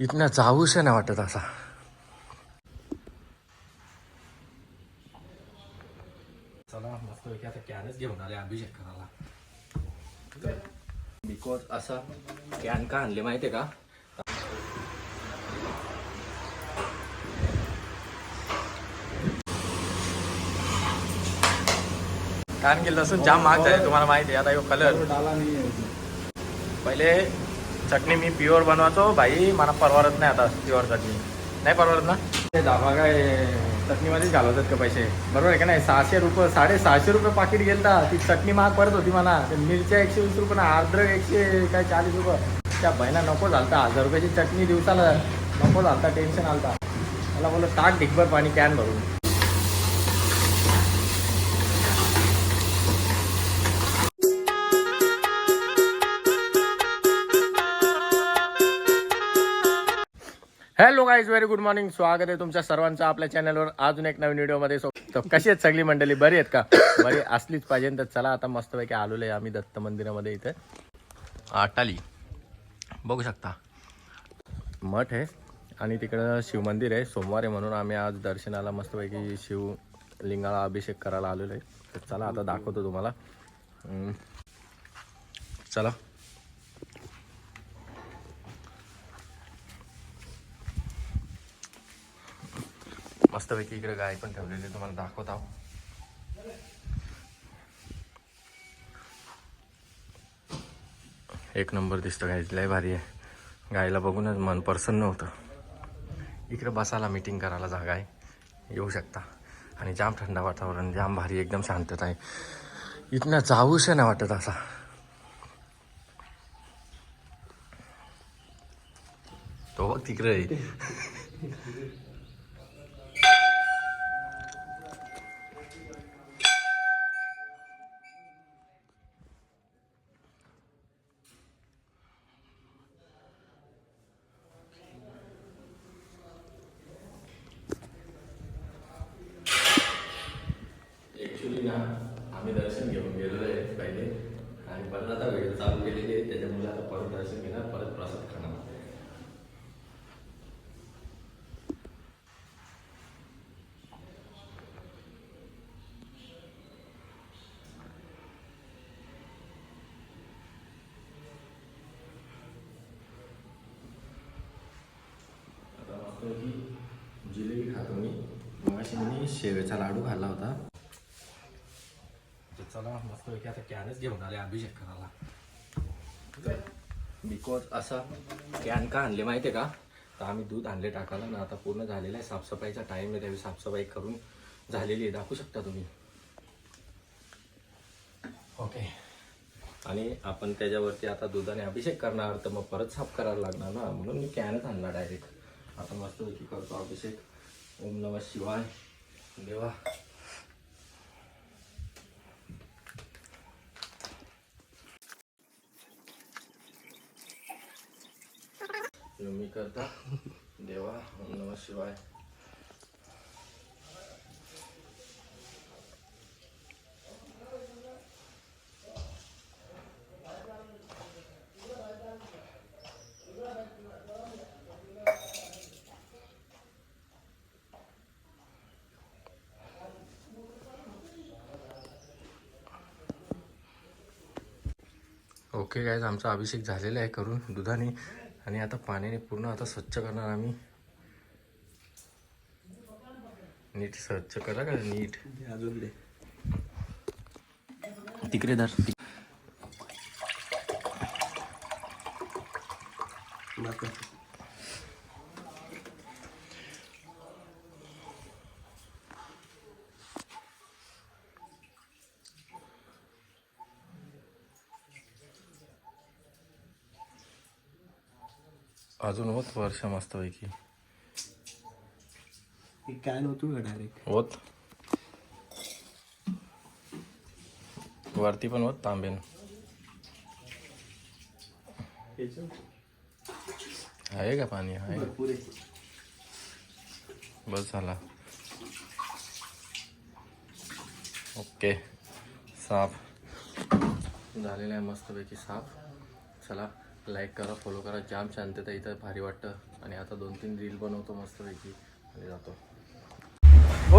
इथनं जाऊच नाही वाटत असा. चला मस्त आता कॅनच घेऊन आले अभिषेक बिकॉज असा कॅन का आणले माहितीये का? कारण की लसूण जाम महाग आहे तुम्हाला माहिती आहे आता यो कलर पहिले चटणी मी प्युअर बनवायचो. भाई मला परवडत नाही आता प्युअर चटणी. नाही परवडत ना? ते दाबा काय चटणीमध्येच घालवतात का पैसे? बरोबर आहे का नाही? सहाशे रुपये साडेसहाशे रुपये पाकिट गेलता. ती चटणी महाग पडत होती मला मिरच्या एकशे वीस रुपये ना एकशे काय चाळीस रुपये. त्या बहिणा नको झालता. हजार रुपयाची चटणी दिवसाला नको झालता टेन्शन आलता. मला बोललं टाक ढिकभर पाणी कॅन भरून. Hello guys very good morning स्वागत आहे तुमच्या सर्वांचं आपल्या चॅनलवर अजून एक नवीन व्हिडिओमध्ये सो तर कशी आहेत सगळी मंडळी? बरी आहेत का? बरी असलीच पाहिजे. तर चला आता मस्तपैकी आलेलो आहे आम्ही दत्त मंदिरामध्ये इथे. आटाली. बघू शकता. मठ आहे आणि तिकडं शिवमंदिर आहे. सोमवार आहे म्हणून आम्ही आज दर्शनाला मस्तपैकी शिवलिंगाला अभिषेक करायला आलेलो आहे. तर चला आता दाखवतो तुम्हाला. चला. मस्तपैकी इकडे गाय पण ठेवलेली तुम्हाला दाखवत आहो एक नंबर दिसतं गायची लय भारी आहे. गायला बघूनच मन प्रसन्न होतं. इकडे बसायला मीटिंग करायला जागा आहे. येऊ शकता. आणि जाम थंड वातावरण जाम भारी एकदम शांतता आहे. इथनं जाऊच नाही वाटत असा. तो बघ तिकडे मस्तपैकी जिलेबी खातो मी. मगाशी मी शेवेचा लाडू खाल्ला होता. तर चला मस्तपैकी आता कॅनच घेऊन आले अभिषेक करायला. बिकॉज असा कॅन का आणले माहिती आहे का? तर आम्ही दूध आणले टाकायला ना आता पूर्ण झालेला आहे. साफसफाईचा टाईम आहे त्यावेळी साफसफाई करून झालेली आहे. दाखवू शकता तुम्ही? ओके आणि आपण त्याच्यावरती आता दुधाने अभिषेक करणार तर मग परत साफ करायला लागणार ना? म्हणून मी कॅनच आणला डायरेक्ट आता मस्तपैकी करतो अभिषेक ओम नमः शिवाय देवा मी करता देवा ओम नमः शिवाय ओके गायज आमचा अभिषेक झालेला आहे करून दुधाने. आणि आता पाण्याने पूर्ण आता स्वच्छ करणार आम्ही. नीट स्वच्छ करा का नीट? अजून दे तिकडे धर. अजून होत वर्ष मस्तपैकी. कॅन होतो डायरेक्ट होत. वरती पण होत तांबेन. आहे का पाणी? आहे. बस झाला. ओके. साफ. झालेला आहे मस्तपैकी साफ. चला. लाईक करा फॉलो करा. जाम शांतता इथं भारी वाटतं. आणि आता दोन तीन रील बनवतो मस्तपैकी. आणि जातो.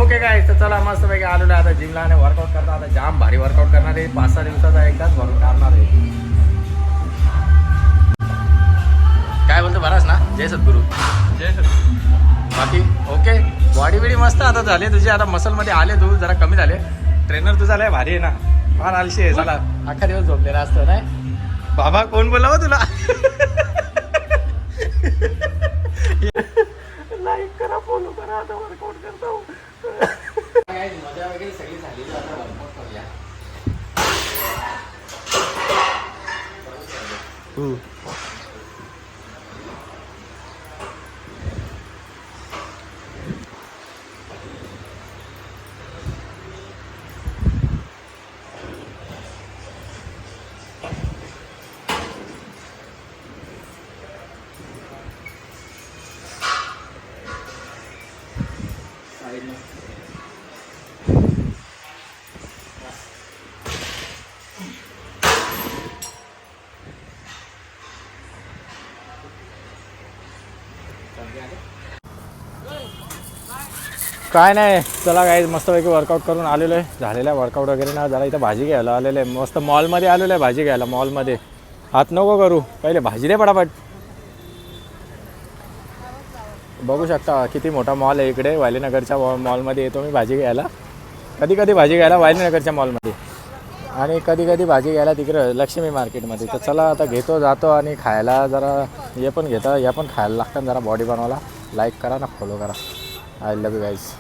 ओके काय तर चला मस्तपैकी आलेलो आहे आता जिमला आणि वर्कआउट करता आता जाम भारी वर्कआउट करणार आहे. पाच सहा दिवसाचा एकदाच भरून काढणार आहे. काय बोलतो बराच ना? जय सद्गुरू. जय सर बाकी? ओके बॉडी बिडी मस्त आता झाले तुझे. आता मसलमध्ये आले तू जरा कमी झाले. ट्रेनर तुझा लय भारी आहे ना. फार आलशी आहे चला. अख्खा दिवस झोपलेला असतो नाही? बाबा कोण बोलावं तुला? लाईक करा फॉलो करा आता वर्कआउट करतो मजा वगैरे सगळी आता वर्कआउट करूया काय नाही चला काय मस्तपैकी वर्कआउट करून आलेलो आहे. झालेलं आहे वर्कआउट वगैरे ना जरा इथं भाजी घ्यायला आलेलं आहे. मस्त मॉलमध्ये आलेलं आहे भाजी घ्यायला मॉलमध्ये हात नको करू. पहिले भाजी दे पटापट. बघू शकता किती मोठा मॉल आहे इकडे. वालीनगरच्या मॉ- मॉलमध्ये येतो मी भाजी घ्यायला. कधी कधी भाजी घ्यायला वालीनगरच्या मॉलमध्ये आणि कधी कधी भाजी घ्यायला तिकडं लक्ष्मी मार्केटमध्ये. तर चला आता घेतो जातो आणि खायला जरा हे पण घेता या पण खायला लागतं जरा बॉडी बनवायला. लाईक करा ना फॉलो करा. I love you guys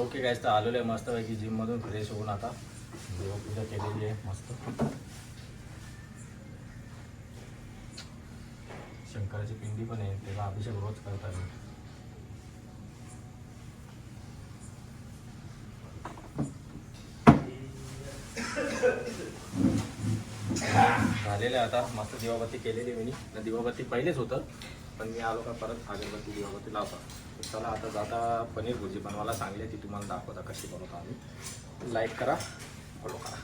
okay guys तर आलेलो आहे मस्तपैकी जिममधून फ्रेश होऊन आता. देवपूजा केलेली आहे मस्त. शंकराची पिंडी पण आहे त्याचा अभिषेक रोज करतात. झालेलं आहे आता. मस्त दिवाबत्ती केलेली मी. दिवाबत्ती पहिलेच होतं पण मी आलो का परत अगरबत्ती दिवाबत्ती लावता. चला आता जाता पनीर भुर्जी बनवायला सांगली ती तुम्हाला दाखवता कशी बनवता आम्ही. लाईक करा फॉलो करा.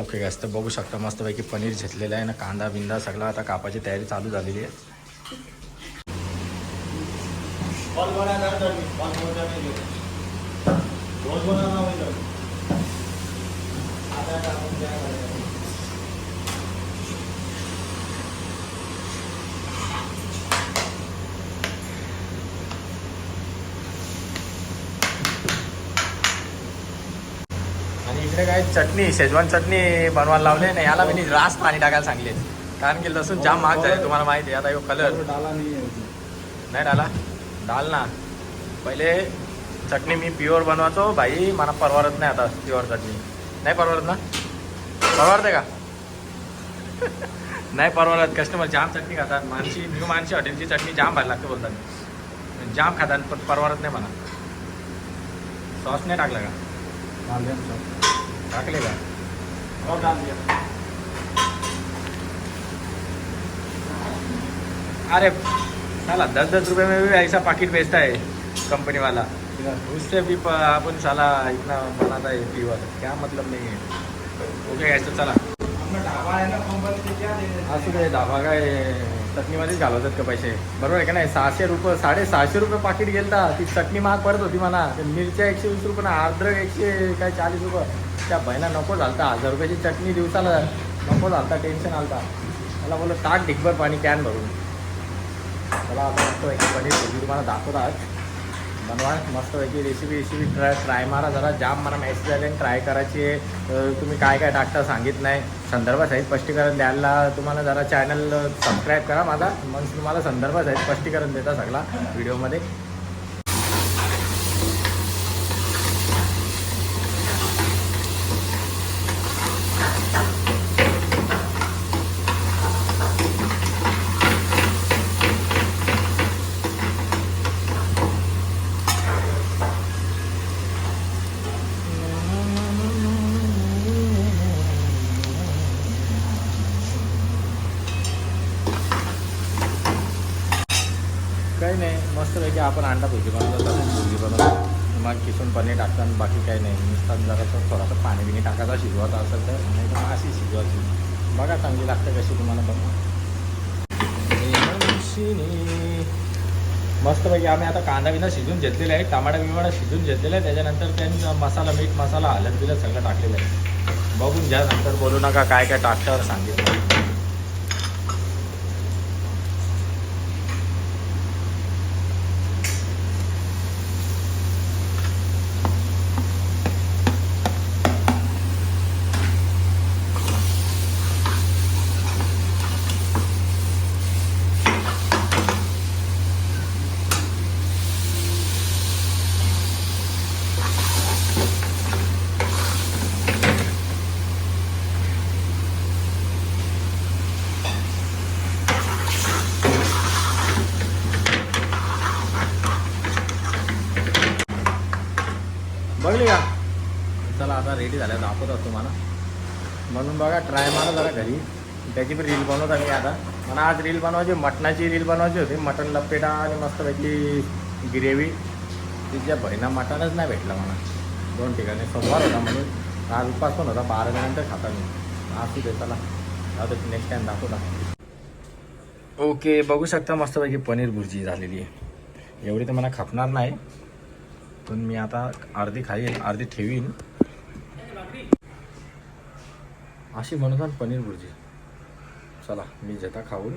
ओके गॅस तर बघू शकता मस्तपैकी पनीर घेतलेलं आहे ना कांदा बिंदा सगळं आता कापाची तयारी चालू झालेली आहे. आणि इकडे काय चटणी शेजवान चटणी बनवायला लावले ना याला मी रास पाणी टाकायला सांगले. कारण की लसूण जाम महाग झाले तुम्हाला माहिती आहे आता यो कलर नाही डाला? डाल ना. पहिले चटणी मी प्युअर बनवायचो भाई मला परवडत नाही आता प्युअर चटणी. नाही परवडत ना? परवडते का? नाही परवडत. कस्टमर जाम चटणी खातात. मानशी न्यू मानशी हॉटेलची चटणी जाम भारी लागते बोलतात. जाम खातात पण परवडत नाही मला सॉस नाही टाकलं का? टाकले का? अरे साला दस दस रुपये में भी ऐसा पैकेट बेचता है कंपनी वाला. उससे भी अपन साला इतना बनाता है प्योर क्या मतलब नहीं है ओके ऐसा चला. असू दे धाबा काय चटणीमध्येच घालवतात का पैसे? बरोबर आहे का नाही? सहाशे रुपये साडेसहाशे रुपये पाकिट गेलता. ती चटणी महाग पडत होती म्हणा. ते मिरच्या एकशे वीस रुपये ना अद्रक एकशे काय चाळीस रुपये. त्या बहिणा नको झालता हजार रुपयाची चटणी दिवसाला नको झालता टेन्शन आलता. मला बोललं टाक ढिकभर पाणी कॅन भरून. मला मस्तपैकी पनीर तुम्हाला दाखवतात बनवा मस्तपैकी रेसिपी रेसिपी ट्राय ट्राय मारा जरा जाम मला मेसेज आले ट्राय करायची आहे. तुम्ही काय काय टाकता सांगित नाही. संदर्भासहित स्पष्टीकरण द्यायला तुम्हाला जरा चॅनल सबस्क्राईब करा माझा. मग तुम्हाला संदर्भासहित स्पष्टीकरण देता सगळा व्हिडिओमध्ये काही नाही मस्तपैकी आपण अंडा भुर्जी बनवतो तसंच भुर्जी बनवतो मग किसून पनीर टाकतात बाकी काही नाही. नुसतं जरा थोडंसं पाणी बिणी टाकायचा शिजवायचा असेल तर. नाही तर अशी शिजवायची. बघा चांगली लागते कशी तुम्हाला बघा मस्तपैकी आम्ही आता कांदा बिना शिजून घेतलेला आहे टमाटा बिमाटा शिजून घेतलेला आहे त्याच्यानंतर त्यांनी मसाला मीठ मसाला हलद बिलद सगळं टाकलेलं आहे. बघून घ्या नंतर बोलू नका काय काय टाकतं सांगितलं बघली का? चला आता रेडी झाल्या दाखवतो तुम्हाला. म्हणून बघा ट्राय मारा जरा घरी. त्याची पण रील बनवत मी आता. मला आज रील बनवायची मटणाची रील बनवायची होती. मटण लपेटा आणि मस्तपैकी ग्रेव्ही तिच्या बहिणा मटणच नाही भेटलं मला. दोन ठिकाणी सोमवार होता म्हणून. आज उपास पण होता बारा नंतर खाता मी. असू दे चला. जाऊ नेक्स्ट टाइम दाखवता ओके बघू शकता मस्तपैकी पनीर भुर्जी झालेली आहे. एवढी तर मला खपणार नाही. पण मी आता अर्धी खाईन अर्धी ठेवीन. अशी म्हणतात पनीर भुर्जी चला मी जेता खाऊन.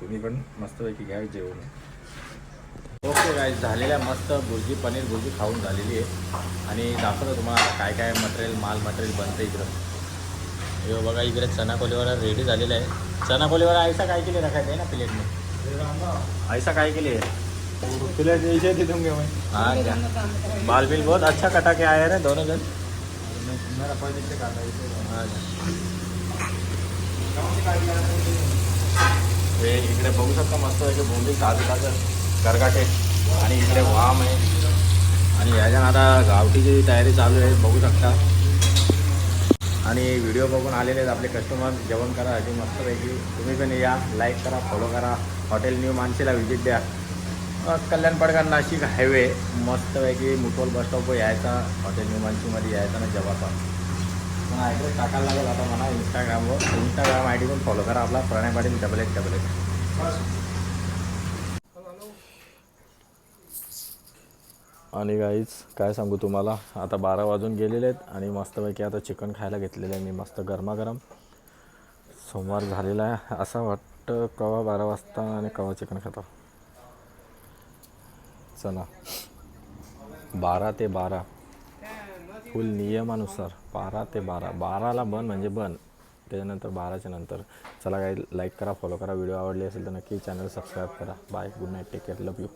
तुम्ही पण मस्तपैकी घ्या जेवण. ओके काय झालेल्या मस्त भुर्जी पनीर भुर्जी खाऊन झालेली आहे. आणि दाखवतो तुम्हाला काय काय मटेरियल माल मटेरियल बनतं इकडं. हे बघा इकडे चना कोलीवाला रेडी झालेला आहे. चना कोलीवाला काय केले रखायचं आहे ना प्लेटने आयसा काय काय आहे? प्लेट ऐसे दे दूंगे मैं हाँ क्या बाल बिल बहुत अच्छा कटा के आए हैं दोनों जन. मेरा से है? इकडे बघू शकता मस्त आहे बोंबी ताजं ताजं गरगाटे. आणि इकडे वाम आहे. आणि ह्याच्यानं आता गावठीची तयारी चालू आहे बघू शकता. आणि व्हिडिओ बघून आलेले आहेत आपले कस्टमर जेवण करासाठी मस्तपैकी तुम्ही पण या लाईक करा फॉलो करा. हॉटेल न्यू मानशीला व्हिजिट द्या. कल्याण पडगाव नाशिक हायवे मस्तपैकी मुठोल बस स्टॉपवर यायचा हॉटेल न्यू यायचा ना जवाचा मला ॲड्रेस टाकायला लागेल आता मला इंस्टाग्रामवर इंस्टाग्राम आय डी पण फॉलो करा आपला. Pranay Patil double eight double eight आणि गाईच काय सांगू तुम्हाला? आता बारा वाजून गेलेले आहेत आणि मस्तपैकी आता चिकन खायला घेतलेलं आहे मी मस्त गरमागरम. सोमवार झालेला आहे. असं वाटतं कवा बारा वाजता आणि कवा चिकन खातो. चला. बारा ते बारा. फुल नियमानुसार बारा ते बारा. बाराला बन म्हणजे बन. त्याच्यानंतर बाराच्या नंतर. चला काही लाईक करा फॉलो करा. व्हिडिओ आवडली असेल तर नक्की चॅनल सबस्क्राईब करा. Bye good night take care love you